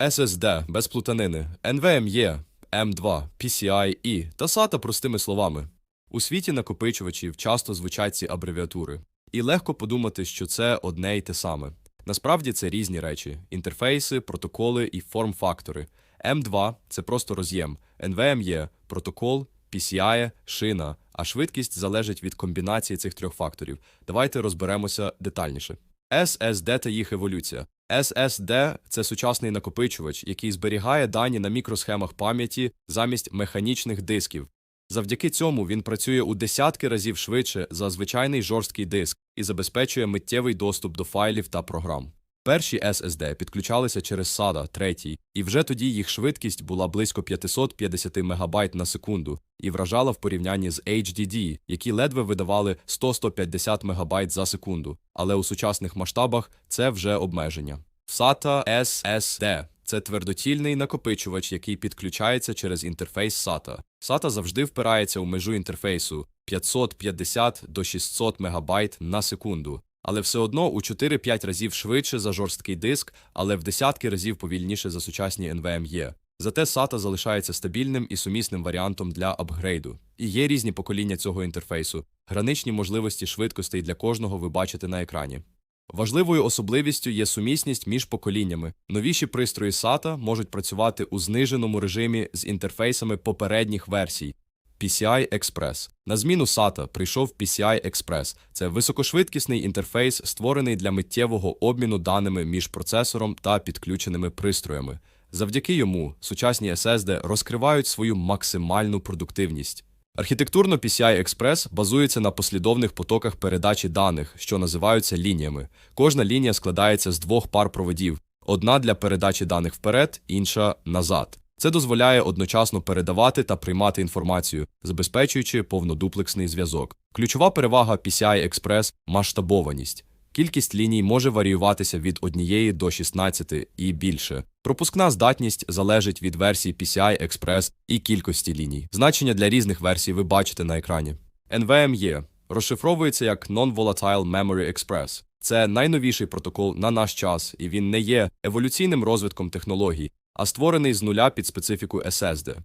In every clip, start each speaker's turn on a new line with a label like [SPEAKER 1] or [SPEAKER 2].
[SPEAKER 1] SSD без плутанини, NVMe, M2, PCIe та SATA простими словами. У світі накопичувачів часто звучать ці абревіатури, і легко подумати, що це одне й те саме. Насправді це різні речі: інтерфейси, протоколи і форм-фактори. M2 це просто роз'єм, NVMe – протокол, PCIe – шина, а швидкість залежить від комбінації цих трьох факторів. Давайте розберемося детальніше. SSD та їх еволюція. SSD – це сучасний накопичувач, який зберігає дані на мікросхемах пам'яті замість механічних дисків. Завдяки цьому він працює у десятки разів швидше за звичайний жорсткий диск і забезпечує миттєвий доступ до файлів та програм. Перші SSD підключалися через SATA третій, і вже тоді їх швидкість була близько 550 МБ на секунду і вражала в порівнянні з HDD, які ледве видавали 100-150 МБ за секунду. Але у сучасних масштабах це вже обмеження. SATA SSD – це твердотільний накопичувач, який підключається через інтерфейс SATA. SATA завжди впирається у межу інтерфейсу 550 до 600 МБ на секунду, але все одно у 4-5 разів швидше за жорсткий диск, але в десятки разів повільніше за сучасні NVMe. Зате SATA залишається стабільним і сумісним варіантом для апгрейду. І є різні покоління цього інтерфейсу. Граничні можливості швидкостей для кожного ви бачите на екрані. Важливою особливістю є сумісність між поколіннями. Новіші пристрої SATA можуть працювати у зниженому режимі з інтерфейсами попередніх версій. PCI Express. На зміну SATA прийшов PCI Express. Це високошвидкісний інтерфейс, створений для миттєвого обміну даними між процесором та підключеними пристроями. Завдяки йому сучасні SSD розкривають свою максимальну продуктивність. Архітектурно PCI Express базується на послідовних потоках передачі даних, що називаються лініями. Кожна лінія складається з двох пар проводів: одна для передачі даних вперед, інша назад. Це дозволяє одночасно передавати та приймати інформацію, забезпечуючи повнодуплексний зв'язок. Ключова перевага PCI Express – масштабованість. Кількість ліній може варіюватися від однієї до 16 і більше. Пропускна здатність залежить від версії PCI Express і кількості ліній. Значення для різних версій ви бачите на екрані. NVMe розшифровується як Non-Volatile Memory Express. Це найновіший протокол на наш час, і він не є еволюційним розвитком технологій, а створений з нуля під специфіку SSD.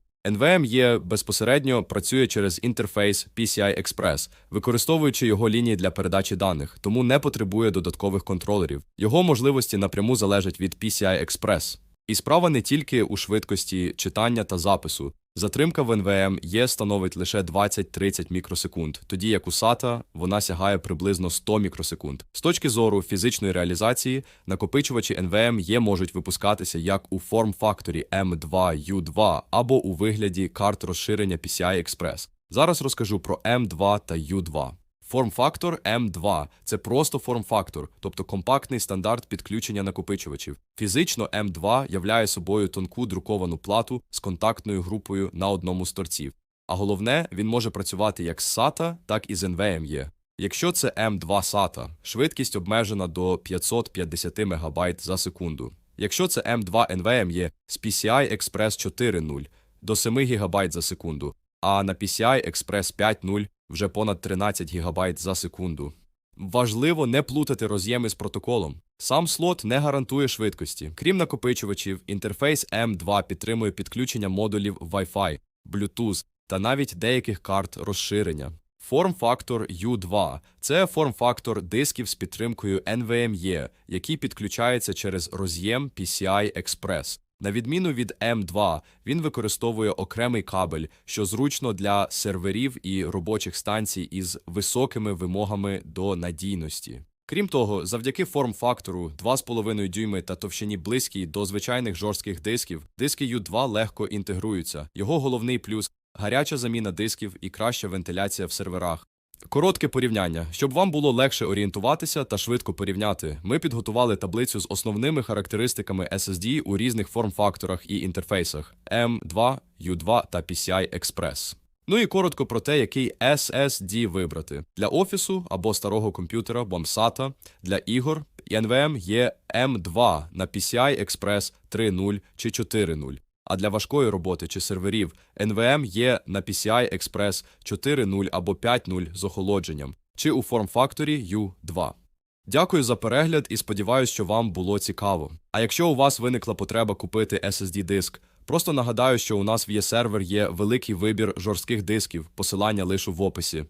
[SPEAKER 1] є безпосередньо працює через інтерфейс PCI Express, використовуючи його лінії для передачі даних, тому не потребує додаткових контролерів. Його можливості напряму залежать від PCI Express. І справа не тільки у швидкості читання та запису. Затримка в NVMe становить лише 20-30 мікросекунд, тоді як у SATA вона сягає приблизно 100 мікросекунд. З точки зору фізичної реалізації, накопичувачі NVMe можуть випускатися як у форм-факторі M2U2 або у вигляді карт розширення PCI Express. Зараз розкажу про M2 та U2. Форм-фактор M2 – це просто форм-фактор, тобто компактний стандарт підключення накопичувачів. Фізично M2 являє собою тонку друковану плату з контактною групою на одному з торців. А головне, він може працювати як з SATA, так і з NVMe. Якщо це M2 SATA, швидкість обмежена до 550 МБ за секунду. Якщо це M2 NVMe з PCI Express 4.0 до 7 ГБ за секунду, а на PCI Express 5.0 вже понад 13 ГБ за секунду. Важливо не плутати роз'єми з протоколом. Сам слот не гарантує швидкості. Крім накопичувачів, інтерфейс M2 підтримує підключення модулів Wi-Fi, Bluetooth та навіть деяких карт розширення. Форм-фактор U2 – це форм-фактор дисків з підтримкою NVMe, який підключається через роз'єм PCI Express. На відміну від M2, він використовує окремий кабель, що зручно для серверів і робочих станцій із високими вимогами до надійності. Крім того, завдяки форм-фактору 2,5 дюйми та товщині близькій до звичайних жорстких дисків, диски U2 легко інтегруються. Його головний плюс гаряча заміна дисків і краща вентиляція в серверах. Коротке порівняння. Щоб вам було легше орієнтуватися та швидко порівняти, ми підготували таблицю з основними характеристиками SSD у різних форм-факторах і інтерфейсах M2, U2 та PCI Express. Ну і коротко про те, який SSD вибрати. Для офісу або старого комп'ютера, бомсата, для ігор і NVM є M2 на PCI Express 3.0 чи 4.0. А для важкої роботи чи серверів NVM є на PCI Express 4.0 або 5.0 з охолодженням, чи у форм-факторі U2. Дякую за перегляд і сподіваюся, що вам було цікаво. А якщо у вас виникла потреба купити SSD-диск, просто нагадаю, що у нас в є сервер є великий вибір жорстких дисків, посилання лише в описі.